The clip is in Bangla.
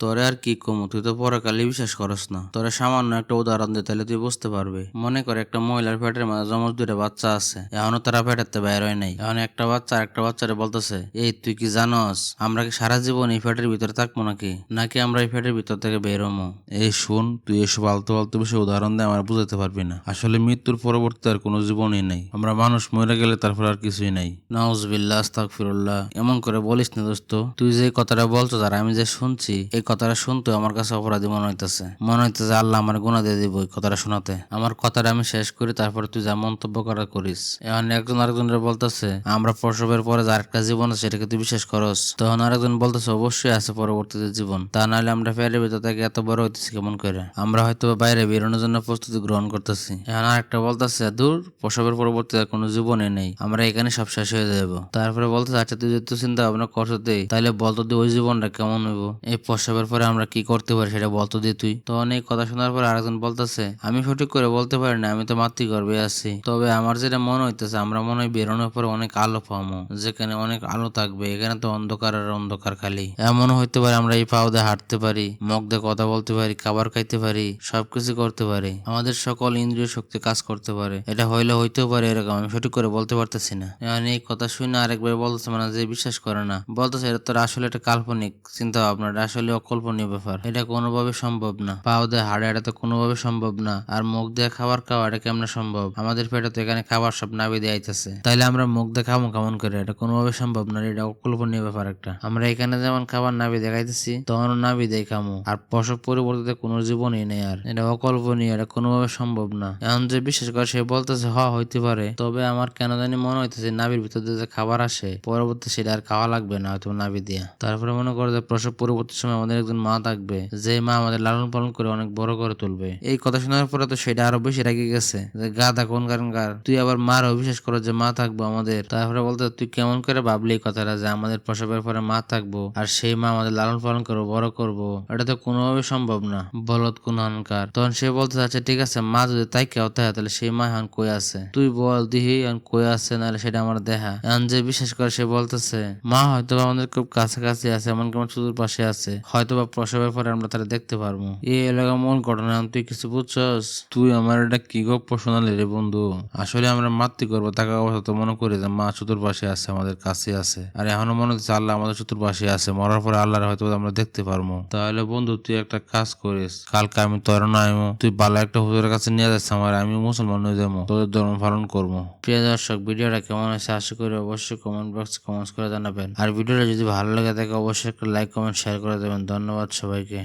তোরে আর কি কমু? তুই তো পরকালে বিশ্বাস করস না। তোরে সামান্য একটা উদাহরণ দে তাহলে তুই বুঝতে পারবি। মনে করে একটা মহিলার পেটের মাঝে জমজ দুইটা বাচ্চা আছে। এখনও তারা পেটের বাইর হয় নাই। এখন একটা বাচ্চা আর একটা বাচ্চারে বলতেছে এই তুই কি জানস আমরা কি সারা জীবন এই পেটের ভিতরে থাকব নাকি? নাকি আমরা এই পেটের ভিতর থেকে বের হব এই শুন তুই এসব আলতু আলতু বিষয়ে উদাহরণ দিয়ে আমার বুঝাতে পারবি না। আসলে মৃত্যুর পরবর্তী আর কোনো জীবনই নেই। আমরা মানুষ মরে গেলে তারপর আর কিছুই নাই। নাউজবিল্লাহ আস্তাগফিরুল্লাহ। এমন করে বলিস না দোস্ত। তুই যে কথাটা বলছো আর আমি যে শুনছি এই কথাটা শুনতে আমার কাছে অপরাধী মনে হইতেছে। মনে হইতেছে আল্লাহ আমার গুণা দিয়ে দিব কথাটা শোনাতে। আমার কথাটা আমি শেষ করি, তারপরে তুই যা মন্তব্য করা করিস। এখন একজন আরেকজনের বলতেছে, আমরা প্রসবের পরে যে আরেকটা জীবন আছে সেটাকে তুই বিশ্বাস করস? তখন আরেকজন বলতেছে, অবশ্যই আছে পরবর্তীতে জীবন। তা নাহলে আমরা ভিতর থেকে এত বড় হইতেছি কেমন করে? আমরা হয়তো বাইরে বেরোনোর জন্য প্রস্তুতি গ্রহণ করতেছি। এখন আরেকটা বলতেছে, দূর, প্রসবের পরবর্তীতে কোনো জীবনে নেই। আমরা এখানে সব শেষ হয়ে যাব তারপরে বলতেছে আচ্ছা তুই যদি চিন্তা ভাবনা করতে তাহলে বলতো তুই ওই জীবনটা কেমন হইব? এই প্রসবের পরে আমরা কি করতে পারি সেটা বলতো দিয়ে তুই। তো অনেক কথা শোনার পর আরেকজন বলতেছে, আমি সঠিক করে বলতে পারি না, আমি তো মাতৃগর্ভে আছি। তবে আমার যেটা মনে হইতেছে, আমরা মনে হয় বেরোনোর পরে অনেক আলো পাবো যেখানে অনেক আলো থাকবে, এখানে তো অন্ধকার আর অন্ধকার খালি। এমনও হইতে পারে আমরা এই পাও দিয়ে হাঁটতে পারি, মুখ দিয়ে কথা বলতে পারি, খাবার খাইতে পারি, সবকিছু করতে পারি। আমাদের সকল ইন্দ্রিয় শক্তি কাজ করতে পারে। এটা হইলে হইতেও পারে এরকম, আমি সঠিক করে বলতে পারতেছি না। এখন এই কথা শুনে আরেকবার বলতেছে মানে যে বিশ্বাস করে না। বলতেছে, এটা তোর আসলে একটা কাল্পনিক চিন্তা ভাবনা আসলে অকল্পনীয় ব্যাপার। এটা কোনোভাবে সম্ভব না। পাও দিয়ে হাড়ে, এটা তো কোনোভাবে সম্ভব না। আর মুখ দিয়ে খাবার খাওয়া, এটা কেমনে সম্ভব? আমাদের পেটে তো এখানে খাবার সব নাবি দিয়ে আইতেছে। তাইলে আমরা মুখ দিয়ে খাব কেমন করে? এটা কোনোভাবে সম্ভব না এটা অকল্পনীয় ব্যাপার একটা। আমরা এখানে যেমন খাবার নাবি দেখাইতেছি তখন নাবি দিয়ে খামো। আর প্রসব পরিবর্তিতে কোনো জীবনই নেই আর। এটা অকল্পনীয়, এটা কোনোভাবে সম্ভব না। এখন যে বিশেষ করে, সে বলতেছে, হ, হইতে পারে। তবে আমার কেন জানি মনে হইতেছে নাবির ভিতর দিয়ে যে খাবার আসে, পরবর্তী সেটা আর খাওয়া লাগবে না, হয়তো নাবি দিয়া। তারপরে মনে করো যে প্রসব পরবর্তী সময় আমাদের একজন মা থাকবে, যে মা আমাদের লালন পালন করে অনেক বড় করে তুলবে। এই কথা শোনার পরে তো সেটা আরও বেশি রেগে গেছে, যে গাদা কোন কারণকার তুই আবার মার অবিশ্বাস করো যে মা থাকব আমাদের। তারপরে বলতে তুই কেমন করে ভাবলি এই কথাটা, যে আমাদের প্রসবের পরে মা থাকব আর সেই মা আমাদের লালন পালন করব বড় করব? এটা তো কোনোভাবে সম্ভব না বলত কোন হানকার তখন সে বলতে চাচ্ছে, ঠিক আছে, মা যদি তাই কেউ হয় তাহলে সেই মা এখন কই আছে? তুই বল দিহি এখন কই আছে, নাহলে সেটা আমার দেখা। এখন যে বিশ্বাস করে, সে বলতেছে, মা হয়তো আমাদের খুব কাছাকাছি আছে, এমনকি আমার চতুর পাশে আছে। হয়তো বা প্রসবের পরে আমরা তারা দেখতে পারব। এই এলাকা মূল ঘটনা তুই কিছু বুঝছস? তুই আমার এটা কি গপ্প শোনালি রে বন্ধু? আসলে আমরা মাতৃ করব থাকা অবস্থা তো মনে করি যে মা চতুর পাশে আছে আমাদের কাছে আছে। আর এখনও মনে হচ্ছে আল্লাহ আমাদের চতুর পাশে আছে মরার পরে আল্লাহর হয়তো আমরা দেখতে পারব। তাহলে বন্ধু তুই একটা কাজ করিস। কালকে আমি তোর নাইমো তুই ভালো একটা হুজুরের কাছে নিয়ে যাচ্ছ আমার আমি মুসলমান হয়ে যাব তোদের ধর্ম পালন করব। প্রিয় দর্শক ভিডিওটা কেমন আছে আশা করি অবশ্যই কমেন্ট বক্সে কমেন্টস করে জানাবেন। আর ভিডিওটা যদি ভালো লাগে থাকে অবশ্যই একটা লাইক কমেন্ট শেয়ার করে দেবেন। ধন্যবাদ সবাইকে।